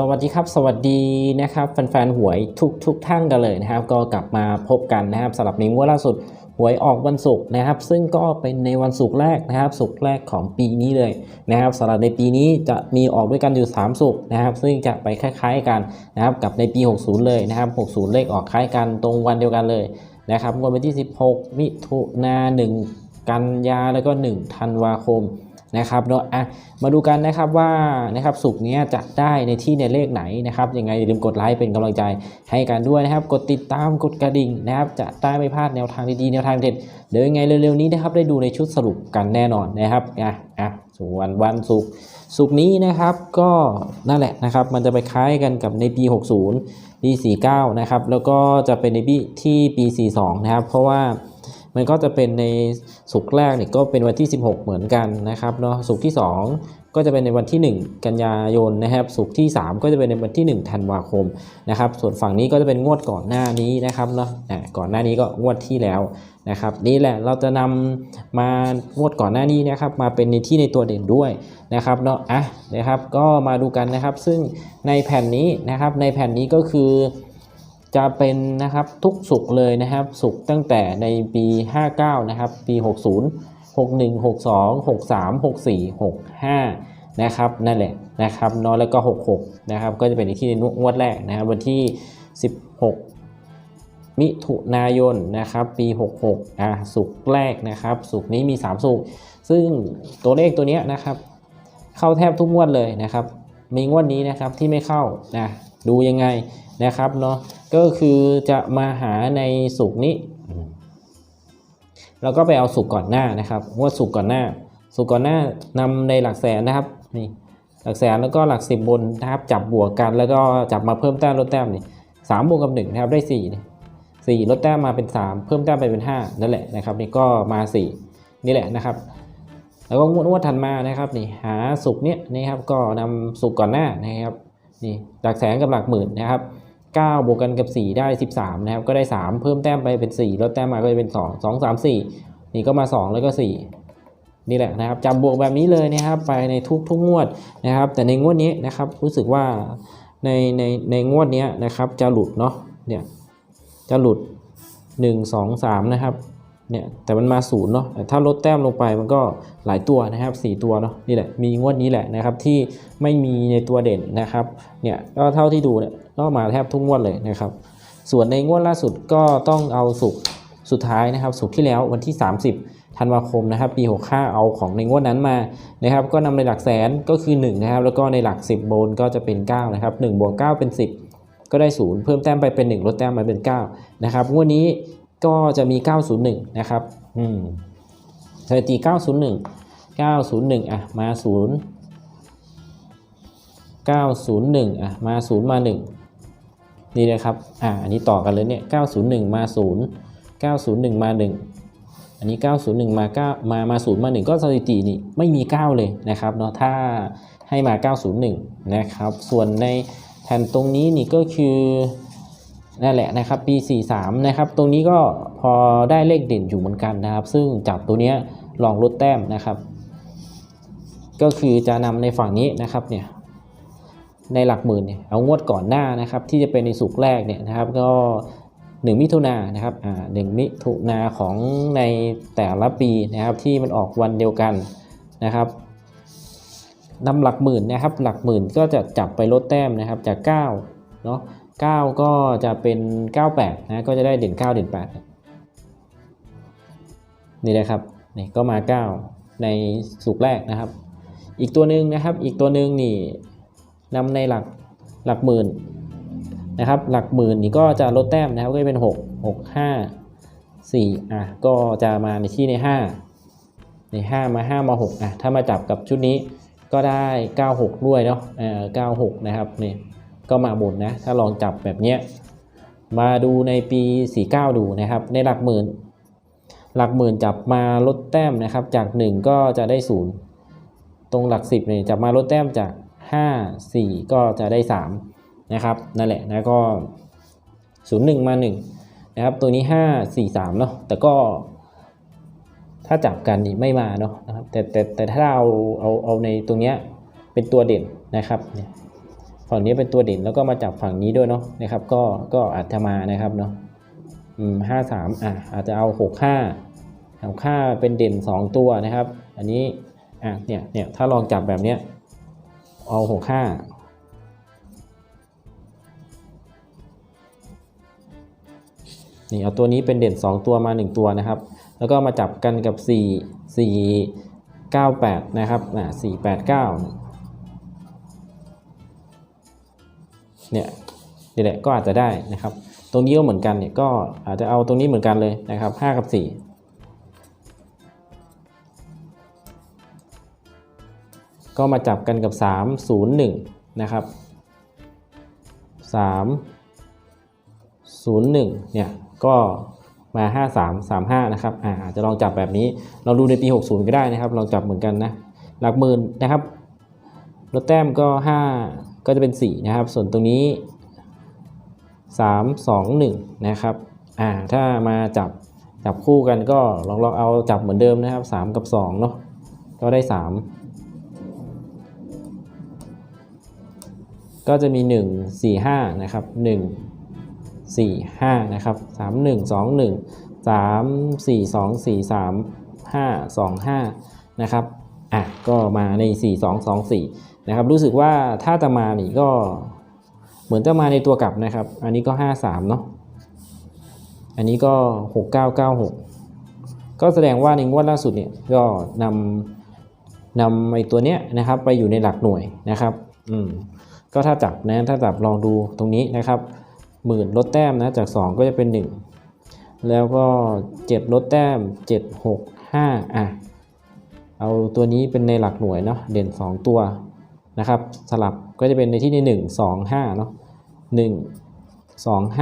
สวัสดีครับสวัสดีนะครับแฟนๆหวยทุกทุกท่านกันเลยนะครับ ก็กลับมาพบกันนะครับสำหรับในงวดล่าสุดหวยออกวันศุกร์นะครับ ซึ่งก็เป็นในวันศุกร์แรกนะครับศุกร์แรกของปีนี้เลยนะครับสำหรับในปีนี้จะมีออกด้วยกันอยู่3ศุกร์นะครับ ซึ่งจะไปคล้าย ๆกันนะครับกับในปี 60 เลยนะครับ 60 เลขออกคล้ายกันตรงวันเดียวกันเลยนะครับวดวันที่ 16 มิถุนา1กันยาแล้วก็ 1 ธันวาคม นะครับเนาะอะมาดูกันนะครับว่านะครับสุกนี้จะได้ในที่ในเลขไหนนะครับยังไงอย่าลืมกดไลค์เป็นกำลังใจให้กันด้วยนะครับ กดติดตามกดกระดิ่งนะครับจะได้ไม่พลาดแนวทางดีๆแนวทางเด็ดเดี๋ยวยังไงเร็วๆนี้นะครับได้ดูในชุดสรุปกันแน่นอนนะครับอะอะส่วนวันศุกร์ศุกร์นี้นะครับก็นั่นแหละนะครับ มันจะไปคล้ายกันกับในปี 60 ปี 49 นะครับแล้วก็จะเป็นในปีที่ปี 42 นะครับ เพราะว่า มันก็จะเป็นในสุกแรกเนี่ยก็เป็นวันที่ 16 เหมือนกันนะครับเนาะสุกที่ 2 ก็จะเป็นในวันที่ 1 กันยายนนะครับสุกที่ 3 ก็จะเป็นในวันที่ 1 ธันวาคมนะครับ ส่วนฝั่งนี้ก็จะเป็นงวดก่อนหน้านี้นะครับเนาะก่อนหน้านี้ก็งวดที่แล้วนะครับนี่แหละเราจะนำมางวดก่อนหน้านี้นะครับ มาเป็นในที่ในตัวเด่นด้วยนะครับเนาะอะนะครับก็มาดูกันนะครับ ซึ่งในแผ่นนี้นะครับในแผ่นนี้ก็คือ จะเป็นนะครับทุกสุกเลยนะครับ สุกตั้งแต่ในปี 59 นะครับ ปี 60 61 62 63 64 65 นะครับ นั่นแหละนะครับเนอะแล้วก็ 66 นะครับ ก็จะเป็นที่งวดแรกนะครับ วันที่ 16 มิถุนายนนะครับ ปี 66 อะสุกแรกนะครับ สุกนี้มี 3 สุกซึ่งตัวเลขตัวนี้นะครับ เข้าแทบทุกงวดเลยนะครับ มีงวดนี้นะครับที่ไม่เข้านะ ดูยังไงนะครับเนาะก็คือจะมาหาในสุกนี้เราก็ไปเอาสุกก่อนหน้านะครับงวดสุกก่อนหน้า สุกก่อนหน้านำในหลักแสนนะครับนี่หลักแสนแล้วก็หลักสิบบนนะครับจับบวกกันแล้วก็จับมาเพิ่มแต้มลดแต้มนี่สามบวกกับหนึ่งนะครับได้สี่นี่สี่ลดแต้มมาเป็นสามเพิ่มแต้มไปเป็นห้านั่นแหละนะครับนี่ก็มาสี่นี่แหละนะครับ แล้วก็งวดงวดถัดมานะครับนี่หาสุกเนี้ยนะครับก็นำสุกก่อนหน้านะครับ นี่หลักแสนกับหลักหมื่นนะครับ9บวกกันกับ 4 ได้ 13 นะครับ ก็ได้ 3 เพิ่มแต้มไปเป็น 4 ลดแต้มมาก็จะเป็น 2 2 3 4 นี่ก็มา 2 แล้วก็ 4 นี่แหละนะครับจำบวกแบบนี้เลยนะครับ ไปในทุกทุกงวดนะครับ แต่ในงวดนี้นะครับรู้สึกว่าในในในงวดนี้นะครับจะหลุดเนาะเนี่ยจะหลุด 1 2 3 นะครับ เนี่ยแต่มันมาศูนย์เนาะแต่ถ้าลดแต้มลงไปมันก็หลายตัวนะครับ 4 ตัวเนาะนี่แหละมีงวดนี้แหละนะครับที่ไม่มีในตัวเด่นนะครับเนี่ยก็เท่าที่ดูเนี่ยก็มาแทบทุกงวดเลยนะครับ ส่วนในงวดล่าสุดก็ต้องเอาสุกสุดท้ายนะครับสุกที่แล้ววันที่ 30ธันวาคมนะครับปี 65 เอาของในงวดนั้นมานะครับ ก็นำในหลักแสนก็คือ1นะครับแล้วก็ในหลัก 10 โบนก็จะเป็น9นะครับ1บวก9เป็น 10 ก็ได้ 0 เพิ่มแต้มไปเป็น 1 ลดแต้มมาเป็น9นะครับงวดนี้ ก็จะมี 901 นะครับ อืมสถิติ 901 901 อะ มา 0 901 อะ มา 0 มา 1 นี่นะครับ อ่า อันนี้ต่อกันเลยเนี่ย 901 มา 0 901 มา 1 อันนี้ 901 มา9มามา 0 มา 1 ก็สถิตินี่ไม่มี 9 เลยนะครับเนาะ ถ้าให้มา 901 นะครับ ส่วนในแผ่นตรงนี้นี่ก็คือ นั่นแหละนะครับปี 43 นะครับ ตรงนี้ก็พอได้เลขเด่นอยู่เหมือนกันนะครับ ซึ่งจับตัวเนี้ยลองลดแต้มนะครับ ก็คือจะนำในฝั่งนี้นะครับเนี่ยในหลักหมื่นเนี่ยเอางวดก่อนหน้านะครับ ที่จะเป็นในสุกแรกเนี่ยนะครับ ก็1มิถุนานนะครับอ่าหมิถุนาของในแต่ละปีนะครับที่มันออกวันเดียวกันนะครับนำหลักหมื่นนะครับ หลักหมื่นก็จะจับไปลดแต้มนะครับจาก9เนาะ 9 ก็จะเป็น 98 นะ ก็จะได้เด่น 9 เด่น 8 นี่นะครับ นี่ก็มา 9 ในสุกร์แรกนะครับ อีกตัวหนึ่งนะครับ อีกตัวหนึ่งนี่นำในหลักหลักหมื่นนะครับ หลักหมื่นนี่ก็จะลดแต้มนะครับ ก็จะเป็น 6 6 5 4 อะ ก็จะมาในที่ใน 5 ใน 5 มา 5 มา 6 อะ ถ้ามาจับกับชุดนี้ก็ได้ 96 ด้วยเนาะเออ96 นะครับ นี่ ก็มาบนนะ ถ้าลองจับแบบเนี้ยมาดูในปี 49 ดูนะครับ ในหลักหมื่น หลักหมื่นจับมาลดแต้มนะครับ จาก 1 ก็จะได้ 0 ตรงหลัก 10เนี่ยจับมาลดแต้มจาก 5 4 ก็จะได้ 3 นะครับ นั่นแหละนะก็ 0 1 มา 1 นะครับ ตัวนี้ 5 4 3 เนาะแต่ก็ ถ้าจับกันนี่ไม่มาเนาะนะครับแต่แต่แต่ถ้าเอาเอาเอาในตรงเนี้ยเป็นตัวเด่นนะครับเนี่ย ฝั่งนี้เป็นตัวเด่นแล้วก็มาจับฝั่งนี้ด้วยเนาะนะครับ ก็ก็อาจจะมานะครับเนาะอืมห้าสามอะอาจจะเอาหกห้าหกห้าเป็นเด่นสองตัวนะครับ อันนี้อะเนี่ยเนี่ยถ้าลองจับแบบเนี้ยเอาหกห้านี่เอาตัวนี้เป็นเด่น 2 ตัวมา 1 ตัวนะครับ แล้วก็มาจับกันกับ 4 4 9 8 นะครับอะ4 8 9 เนี่ยนี่แหละก็อาจจะได้นะครับ ตรงนี้ก็เหมือนกันเนี่ยก็อาจจะเอาตรงนี้เหมือนกันเลยนะครับ 5 กับ 4ก็มาจับกันกับ 3 0 1 นะครับ 3 0 1 เนี่ย ก็มา 5 3 3 5 นะครับ อ่าจจะลองจับแบบนี้ลองดูในปี 60 ก็ได้นะครับ ลองจับเหมือนกันนะ หลักหมื่นนะครับลดแต้มก็ 5 ก็จะเป็น 4 นะครับ ส่วนตรงนี้ 3 2 1 นะครับอ่าถ้ามาจับจับคู่กันก็ลองลองเอาจับเหมือนเดิมนะครับ 3 กับ2เนาะก็ได้ 3 ก็จะมี 1 4 5 นะครับ 1 4 5 นะครับ 3 1 2 1 3 4 2 4 3 5 2 5 นะครับ อะ ก็มาใน 4 2 2 4 นะครับ รู้สึกว่าถ้าจะมานี่ก็เหมือนจะมาในตัวกลับนะครับ อันนี้ก็ 5 3 เนาะอันนี้ก็ 6 9 9 6 ก็แสดงว่าในงวดล่าสุดเนี่ยก็นำนำไอตัวเนี้ยนะครับไปอยู่ในหลักหน่วยนะครับอืมก็ถ้าจับนะถ้าจับลองดูตรงนี้นะครับหมื่นลดแต้มนะจาก 2 ก็จะเป็น 1 แล้วก็ 7 ลดแต้ม 7 6 5 อะ เอาตัวนี้เป็นในหลักหน่วยเนาะเด่น 2 ตัว นะครับ สลับก็จะเป็นในที่ใน1 2 5เนาะ1 2 5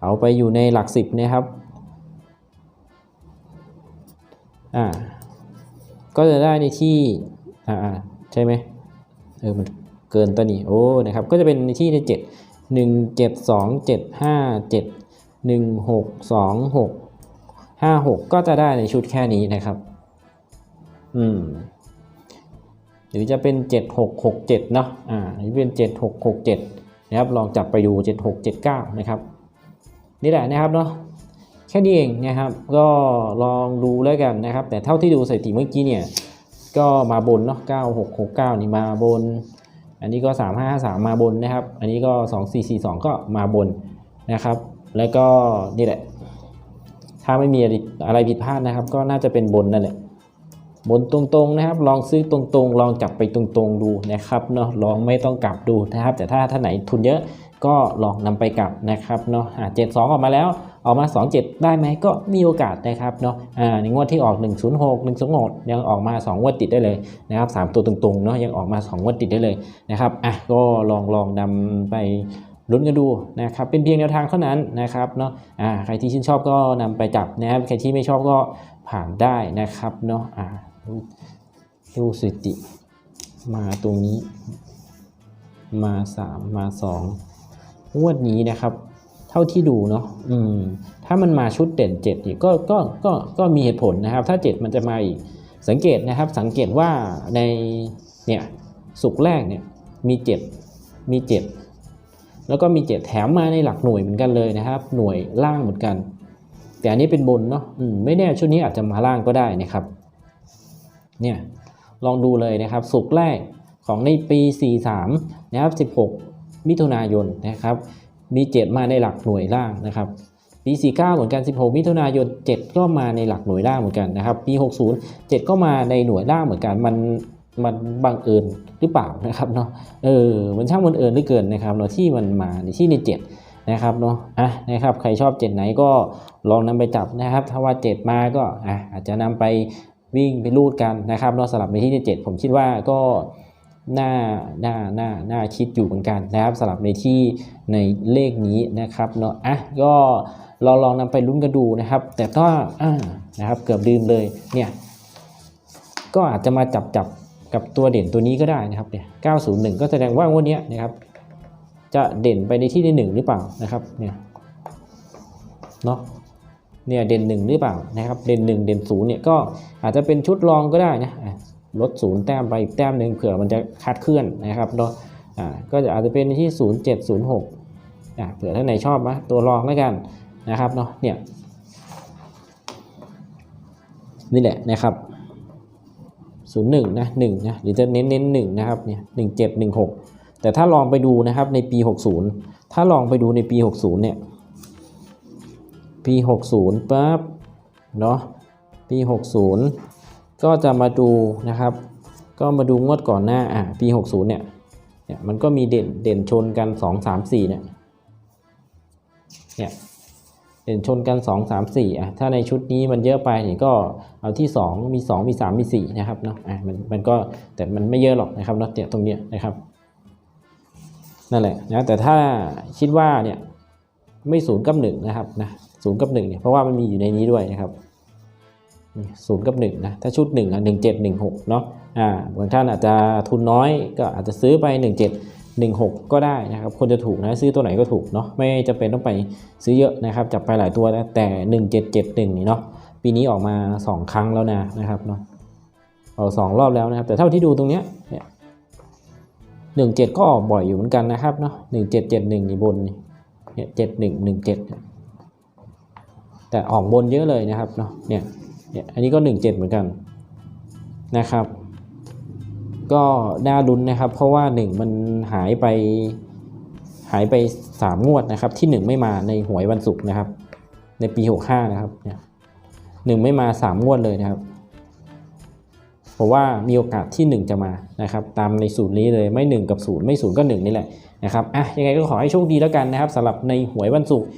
เอาไปอยู่ในหลัก 10 นะครับอ่าก็จะได้ในที่อ่าใช่ไหมเออมันเกินตัวนี้โอ้นะครับก็จะเป็นในที่ในเจ็ดหนึ่งเจ็ดสองเจ็ดห้าเจ็ดหนึ่งหกสองหกห้าหกก็จะได้ในชุดแค่นี้นะครับ อืม หรือจะเป็นเจ็ดหกหกเจ็ดเนาะอ่าหรือเป็นเจ็ดหกหกเจ็ดนะครับลองจับไปดูเจ็ดหกเจ็ดเก้านะครับนี่แหละนะครับเนาะแค่นี้เองนะครับก็ลองดูแล้วกันนะครับ แต่เท่าที่ดูสถิติเมื่อกี้เนี่ยก็มาบนเนาะ9669 นี่มาบน อันนี้ก็ 3553 มาบนนะครับ อันนี้ก็ 2442 ก็มาบนนะครับ แล้วก็นี่แหละ ถ้าไม่มีอะไรผิดพลาดนะครับ ก็น่าจะเป็นบนนั่นแหละ บนตรงๆนะครับ ลองซื้อตรงๆ ลองจับไปตรงๆดูนะครับเนาะลองไม่ต้องกลับดูนะครับ แต่ถ้าท่านไหนทุนเยอะก็ลองนำไปกลับนะครับเนาะอ่า72องออกมาแล้วออกมา 27 ได้ไหมก็มีโอกาสนะครับเนาะอ่าในงวดที่ออก 106 126ยังออกมา 2 งวดติดได้เลยนะครับ3ตัวตรงๆเนาะยังออกมา 2 งวดติดได้เลยนะครับอะก็ลองลองนำไปลุ้นกันดูนะครับเป็นเพียงแนวทางเท่านั้นนะครับเนาะอ่าใครที่ชื่นชอบก็นำไปจับนะครับใครที่ไม่ชอบก็ผ่านได้นะครับเนาะ ดูสิติ มาตรงนี้ มา 3 มา 2 งวดนี้นะครับ เท่าที่ดูเนาะอืม ถ้ามันมาชุดเด่น7นี่ก็ก็ก็ก็มีเหตุผลนะครับ ถ้า 7 มันจะมาอีก สังเกตนะครับ สังเกตว่าในเนี่ยสุกแรกเนี่ยมี7มี 7 แล้วก็มี 7 แถมมาในหลักหน่วยเหมือนกันเลยนะครับ หน่วยล่างเหมือนกัน แต่อันนี้เป็นบนเนาะไม่แน่ชุดนี้อาจจะมาล่างก็ได้นะครับ เนี่ยลองดูเลยนะครับสุกแรกของในปี 43 นะครับ 16 มิถุนายนนะครับมี 7 มาในหลักหน่วยล่างนะครับปี 49 เหมือนกัน 16 มิถุนายน 7 ก็มาในหลักหน่วยล่างเหมือนกันนะครับปี 60 7 ก็มาในหน่วยล่างเหมือนกันมันมันบังเอิญหรือเปล่านะครับเนาะเออมันช่างบังเอิญหลือเกินนะครับเนาะที่มันมาในที่ใน 7 นะครับเนาะอะนะครับใครชอบ 7 ไหนก็ลองนำไปจับนะครับ ถ้าว่า 7 มาก็อะอาจจะนำไป วิ่งไปรูดกันนะครับเนาสลับในที่ใน7ผมคิดว่าก็น่าน่าน่าน่าคิดอยู่เหมือนกันนะครับสำหรับในที่ในเลขนี้นะครับเนาะอะก็ลองลองนำไปลุ้นกันดูนะครับ แต่ก็อ่านะครับเกือบลืมเลยเนี่ยก็อาจจะมาจับจับกับตัวเด่นตัวนี้ก็ได้นะครับเนี่ย901 ก็แสดงว่างวดเนี้ยนะครับ จะเด่นไปในที่ในหนึ่งหรือเปล่านะครับเนี่ยเนาะ เนี่ยเด่นหนึ่งหรือเปล่านะครับเด่นหนึ่งเด่นศูนย์เนี่ยก็อาจจะเป็นชุดรองก็ได้นะลดศูนย์แต้มไปอีกแต้มหนึ่งเผื่อมันจะคาดเคลื่อนนะครับเนาะก็จะอาจจะเป็นที่ 0706อ่าเผื่อท่านไหนชอบนะตัวรองแล้วกันนะครับเนาะเนี่ยนี่แหละนะครับศูนย์หนึ่งนะหนึ่งนะหรือจะเน้นเน้นหนึ่งนะครับเนี่ยหนึ่งเจ็ดหนึ่งหกแต่ถ้าลองไปดูนะครับในปีหกศูนย์ถ้าลองไปดูในปีหกศูนย์เนี่ย ปีหกศูนย์ปั๊บเนาะปีหกศูนย์ก็จะมาดูนะครับ ก็มาดูงวดก่อนหน้าอะปีหกศูนย์เนี่ยเนี่ยมันก็มีเด่นเด่นชนกันสองสามสี่เนี่ยเนี่ยเด่นชนกัน 2 3 4อะถ้าในชุดนี้มันเยอะไปเนี่ยก็เอาที่ 2 มี 2 มี 3 มี 4 นะครับเนาะอะมันมันก็แต่มันไม่เยอะหรอกนะครับเนาะเนี่ยตรงเนี้ยนะครับนั่นแหละนะแต่ถ้าคิดว่าเนี่ยไม่ศูนย์กับหนึ่งนะครับนะ ศูนย์กับหนึ่งเนี่ยเพราะว่ามันมีอยู่ในนี้ด้วยนะครับศูนย์กับหนึ่งนะถ้าชุดหนึ่งอะหนึ่งเจ็ดหนึ่งหกเนาะอ่าบางท่านอาจจะทุนน้อยก็อาจจะซื้อไปหนึ่งเจ็ดหนึ่งหกก็ได้นะครับคนจะถูกนะซื้อตัวไหนก็ถูกเนาะไม่จำเป็นต้องไปซื้อเยอะนะครับจับไปหลายตัวนะแต่ 1771นี่เนาะปีนี้ออกมา 2 ครั้งแล้วนะนะครับเนาะออกสองรอบแล้วนะครับ แต่เท่าที่ดูตรงเนี้ยเนี่ยหนึ่งเจ็ดก็ออกบ่อยอยู่เหมือนกันนะครับเนาะหนึ่งเจ็ดเจ็ดหนึ่งนี่บนเนี่ยเจ็ดหนึ่งหนึ่งเจ็ด แต่ออกบนเยอะเลยนะครับเนาะเนี่ยเนี่ยอันนี้ก็หนึ่งเจ็ดเหมือนกันนะครับ ก็น่าลุ้นนะครับ เพราะว่าหนึ่งมันหายไปหายไป 3 งวดนะครับ ที่ 1 ไม่มาในหวยวันศุกร์นะครับ ในปี 65 นะครับเนี่ยหนึ่งไม่มา 3 งวดเลยนะครับเพราะว่ามีโอกาสที่ 1 จะมานะครับ ตามในสูตรนี้เลยไม่ 1 กับ 0 ไม่ 0 ก็ 1 นี่แหละนะครับอะยังไงก็ขอให้โชคดีแล้วกันนะครับสำหรับในหวยวันศุกร์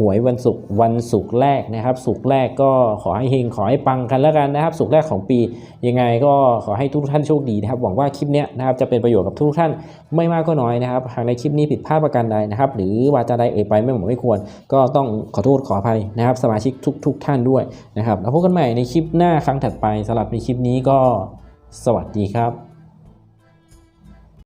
หวยวันศุกร์วันศุกร์แรกนะครับศุกร์แรกก็ขอให้เฮงขอให้ปังกันแล้วกันนะครับศุกร์แรกของปียังไงก็ขอให้ทุกท่านโชคดีนะครับหวังว่าคลิปเนี้ยนะครับจะเป็นประโยชน์กับทุกท่านไม่มากก็น้อยนะครับหากในคลิปนี้ผิดพลาดประการใดนะครับ หรือวาจาใดเอ่ยไปไม่เหมาะไม่ควร ก็ต้องขอโทษขออภัยนะครับ สมาชิกทุกๆทท่านด้วยนะครับแล้วพบกันใหม่ในคลิปหน้าครั้งถัดไปสำหรับในคลิปนี้ก็สวัสดีครับ